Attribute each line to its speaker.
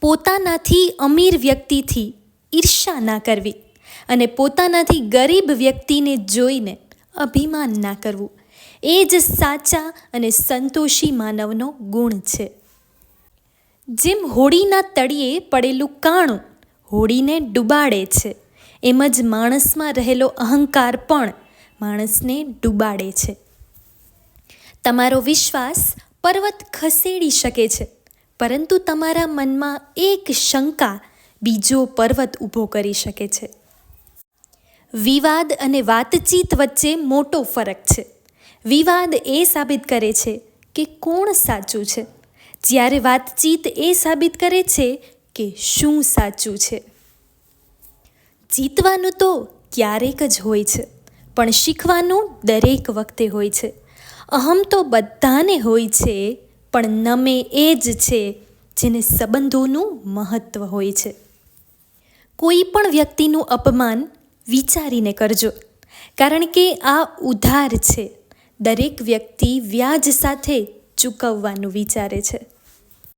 Speaker 1: પોતાનાથી અમીર વ્યક્તિથી ઈર્ષા ના કરવી અને પોતાનાથી ગરીબ વ્યક્તિને જોઈને અભિમાન ના કરવું. એ જ સાચા અને સંતોષી માનવનો ગુણ છે. જેમ હોડીના તળિયે પડેલું કાણું હોડીને ડૂબાડે છે, એમ જ માણસમાં રહેલો અહંકાર પણ માણસને ડૂબાડે છે. તમારો વિશ્વાસ પર્વત ખસેડી શકે છે પરંતુ તમારા મનમાં એક શંકા બીજો પર્વત ઊભો કરી શકે છે. વિવાદ અને વાતચીત વચ્ચે મોટો ફરક છે. વિવાદ એ સાબિત કરે છે કે કોણ સાચું છે. જ્યારે વાતચીત એ સાબિત કરે છે કે શું સાચું છે. જીતવાનું તો ક્યારેક જ હોય છે, પણ શીખવાનું દરેક વખતે હોય છે. અહમ તો બધાને હોય છે પણ નમે એ જ છે જેને સંબંધોનું મહત્ત્વ હોય છે. કોઈ પણ વ્યક્તિનું અપમાન વિચારીને કરજો, કારણ કે આ ઉધાર છે દરેક વ્યક્તિ વ્યાજ સાથે ચૂકવવાનું વિચારે છે.